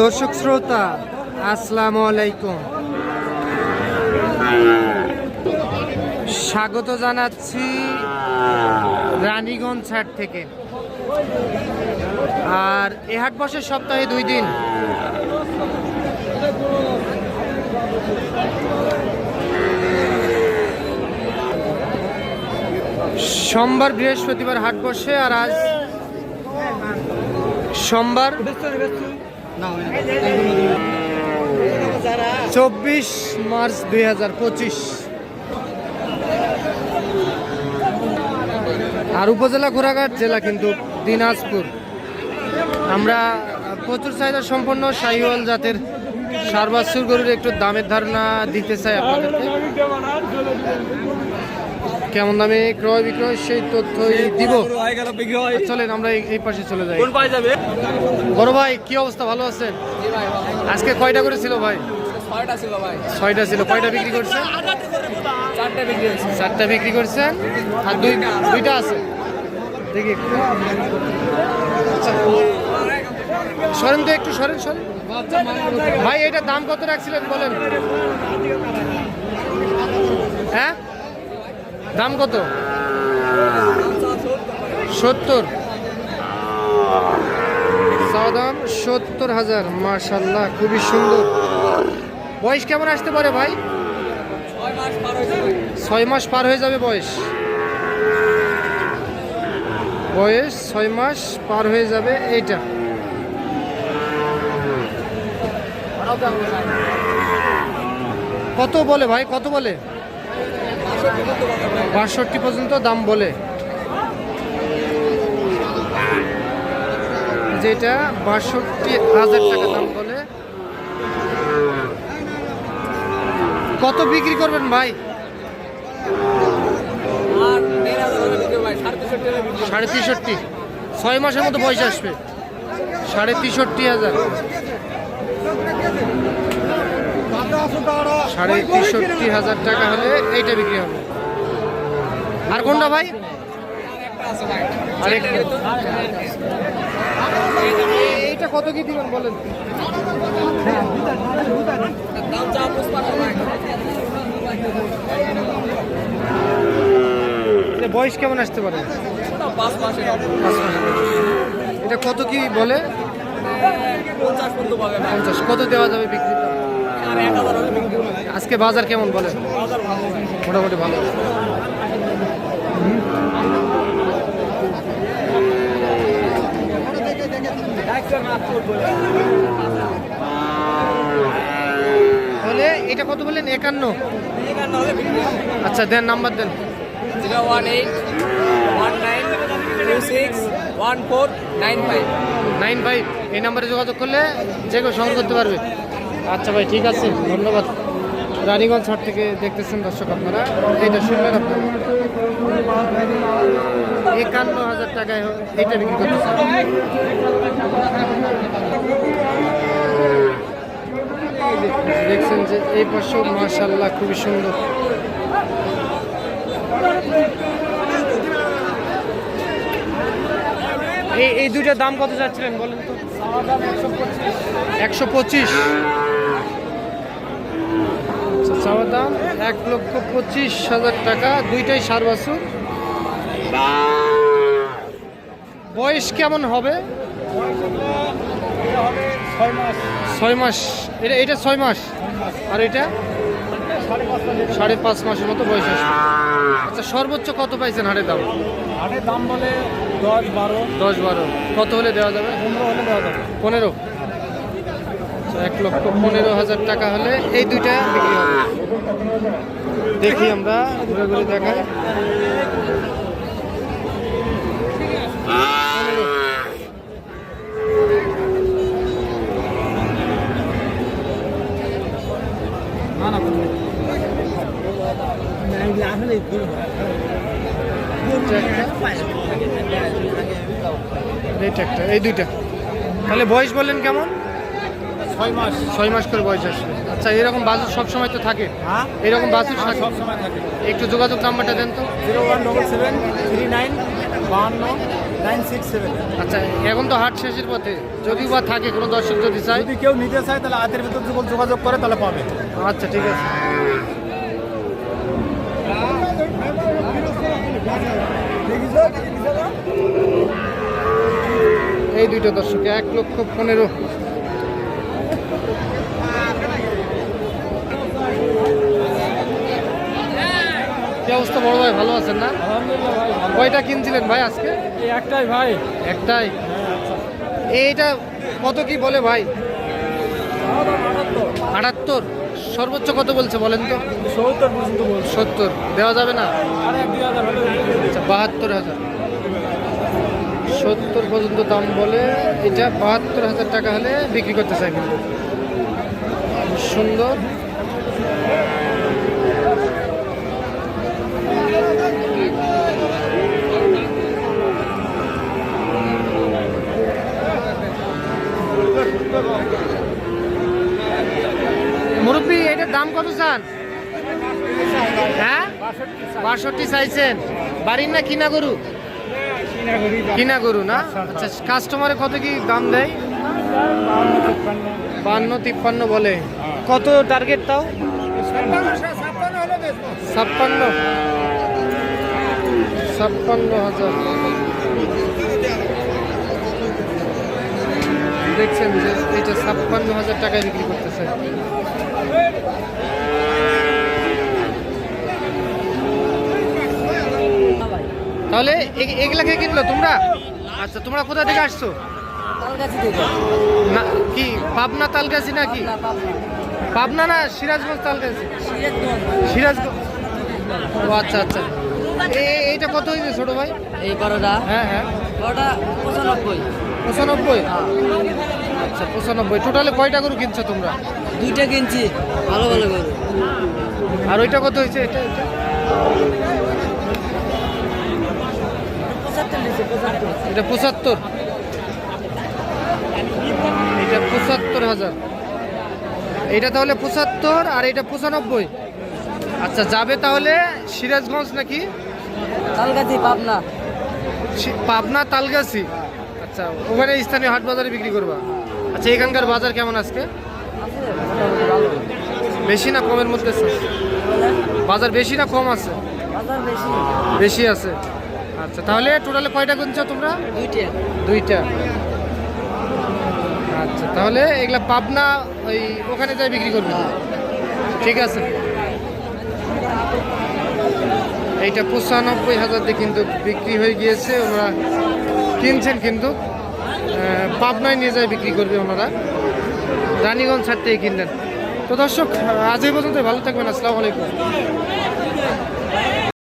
দর্শক শ্রোতা, আসসালামু আলাইকুম। স্বাগত জানাচ্ছি রানীগঞ্জ হাট থেকে। আর এ হাট বসে সপ্তাহে দুই দিন। সোমবার বৃহস্পতিবার হাট বসে আর আজ সোমবার চব্বিশ মার্চ দুই হাজার পঁচিশ। আর উপজেলা ঘোড়াঘাট জেলা কিন্তু দিনাজপুর। আমরা প্রচুর চাহিদা সম্পন্ন শাহিওয়াল জাতের সারবাসুর গরুর একটু দামের ধারণা দিতে চাই আপনাদেরকে। কেমন দামে ক্রয় বিক্রয় সেই তথ্যই দিব। চলেন আমরা এই- পাশে চলে যাই। কোন যাবে? বড় ভাই কি অবস্থা? ভালো আছেন? আজকে কয়টা করে ছিল ভাই? ছয়টা ছিল কয়টা বিক্রি করছেন? চারটে বিক্রি করছেন? আর দুই দুইটা আছে। দেখি আচ্ছা। সরেন তো একটু সরেন সরেন। ভাই এটার দাম কত রাখছিলেন বলেন? হ্যাঁ? দাম কত? সত্তর। চাওয়া দাম সত্তর হাজার মার্শাল্লাহ খুবই সুন্দর। বয়স কেমন আসতে পারে ভাই? ছয় মাস পার হয়ে যাবে বয়স। বয়স ছয় মাস পার হয়ে যাবে এইটা। কত বলে ভাই? কত বলে? বাষট্টি পর্যন্ত দাম বলে। যেটা বাষট্টি হাজার টাকা দাম বলে। কত বিক্রি করবেন ভাই? সাড়ে তেষট্টি। ছয় মাসের মতো পয়সা আসবে। সাড়ে তেষট্টি হাজার। সাড়ে তেষট্টি হাজার টাকা হলে এইটা বিক্রি হবে। আর কোনটা ভাই? এইটা কত কি দিবেন বলেন? বয়স কেমন আসতে পারে। এটা কত কি বলে? পঞ্চাশ। কত দেওয়া যাবে বিক্রি? আজকে বাজার কেমন বলে? মোটামুটি ভালো। তাহলে এটা কত বললেন? একান্ন। হলে আচ্ছা দেন নাম্বার দেন। Zero one eight one nine two six one four nine five. Nine five. এই নাম্বারে যোগাযোগ করলে যে কেউ সংগ্রহ করতে পারবে। আচ্ছা ভাই ঠিক আছে। ধন্যবাদ। রানীগঞ্জ হাট থেকে দেখতেছেন দর্শক আপনারা। এইটা শুনলেন একান্ন হাজার টাকায় এইটা বিক্রি করতেছেন। দেখছেন যে এই পাশে মাশাল্লাহ খুবই সুন্দর। এই এই দুইটার দাম কত যাচ্ছিলেন বলেন তো? একশো পঁচিশ আচ্ছা, চাওয়ার দাম এক লক্ষ পঁচিশ হাজার টাকা দুইটাই সার বাছুর। বয়স কেমন হবে? ছয় মাস। এটা এটা ছয় মাস। আর এটা? সাড়ে পাঁচ মাসের মতো বয়স আসবে আচ্ছা সর্বোচ্চ কত পাইছেন হাটের দাম? হাটের দাম বলে দশ বারো। দশ বারো। কত হলে দেওয়া যাবে? পনেরো হলে দেওয়া যাবে। পনেরো। আচ্ছা, এক লক্ষ পনেরো হাজার টাকা হলে এই দুইটা বিক্রি হবে। দেখি আমরা ঘুরে ঘুরে দেখাই। এই দুইটা। তাহলে বয়স বললেন কেমন? ছয় মাস। ছয় মাস করে বয়স আসবে। আচ্ছা এরকম বাছুর সব সময় তো থাকে। হ্যাঁ? এরকম বাছুর থাকে সব সময় থাকে। একটু যোগাযোগ নাম্বারটা দেন তো। Zero one double seven three nine বাহান্ন নাইন সিক্স সেভেন। আচ্ছা এখন তো হাট শেষের পথে। যদি বা থাকে কোনো দর্শক যদি চাই যদি কেউ নিতে চায় তাহলে হাতের ভিতর যোগাযোগ করে তাহলে পাবে। আচ্ছা ঠিক আছে। এই দুইটা দর্শক এক লক্ষ পনেরো কি অবস্থা বড় ভাই ভালো আছেন না? আলহামদুলিল্লাহ ভাই কয়টা কিনছিলেন ভাই আজকে? একটাই ভাই। একটাই? এইটা কত কি বলে ভাই? আটাত্তর। সর্বোচ্চ কত বলছে বলেন তো? সত্তর পর্যন্ত সত্তর। দেওয়া যাবে না? আচ্ছা বাহাত্তর হাজার। সত্তর পর্যন্ত দাম বলে এটা বাহাত্তর হাজার টাকা হলে বিক্রি করতে চাই সুন্দর। বাষট্টি চাইছেন। বাড়ির না কিনা গরু? কিনা গরু না? আচ্ছা কাস্টমারে কত কি দাম দেয়? বান্ন তিপ্পান্ন বলে। কত টার্গেট তাও? ছাপ্পান্ন। ছাপ্পান্ন হাজার। দেখছেন যে এইটা ছাপ্পান্ন হাজার টাকায় বিক্রি করতেছে। তাহলে এ- এগুলা কে কিনলো তোমরা? আচ্ছা তোমরা কোথা থেকে আসছো? না কি পাবনা তালগাছি নাকি? পাবনা না সিরাজগঞ্জ তালগাছি? সিরাজগঞ্জ। ও আচ্ছা আচ্ছা। এইটা কত হয়েছে ছোট ভাই? এই বড়টা হ্যাঁ হ্যাঁ। বড়টা পঁচানব্বই। পঁচানব্বই? আচ্ছা পঁচানব্বই। টোটালে কয়টা গরু কিনছো তোমরা? দুইটা কিনছি। ভালো ভালো গরু। আর ওইটা কত হয়েছে এটা এটা পঁচাত্তর নিচ্ছে পঁচাত্তর এটা পঁচাত্তর। এটা পঁচাত্তর হাজার। এটা তাহলে পঁচাত্তর আর এটা পঁচানব্বই। আচ্ছা যাবে তাহলে সিরাজগঞ্জ নাকি? কালকাছি পাবনা। পাবনা তালগাছি। আচ্ছা ওখানে স্থানীয় হাট বাজারে বিক্রি করবা। আচ্ছা এখানকার বাজার কেমন আজকে? বেশি না কমের মধ্যে বাজার বেশি না কম আছে? বেশি আছে। আচ্ছা তাহলে টোটালে কয়টা কিনছো তোমরা? দুইটা। দুইটা। আচ্ছা তাহলে এগুলা পাবনা ওই ওখানে যাই বিক্রি করবে? ঠিক আছে। এইটা পঁচানব্বই হাজার দিয়ে কিন্তু বিক্রি হয়ে গিয়েছে ওনারা কিনছেন কিন্তু। পাবনায় নিয়ে যায় বিক্রি করবে ওনারা। রানীগঞ্জ ছাড়তেই কিনলেন। তো দর্শক আজ এই পর্যন্ত ভালো থাকবেন। আসসালামু আলাইকুম।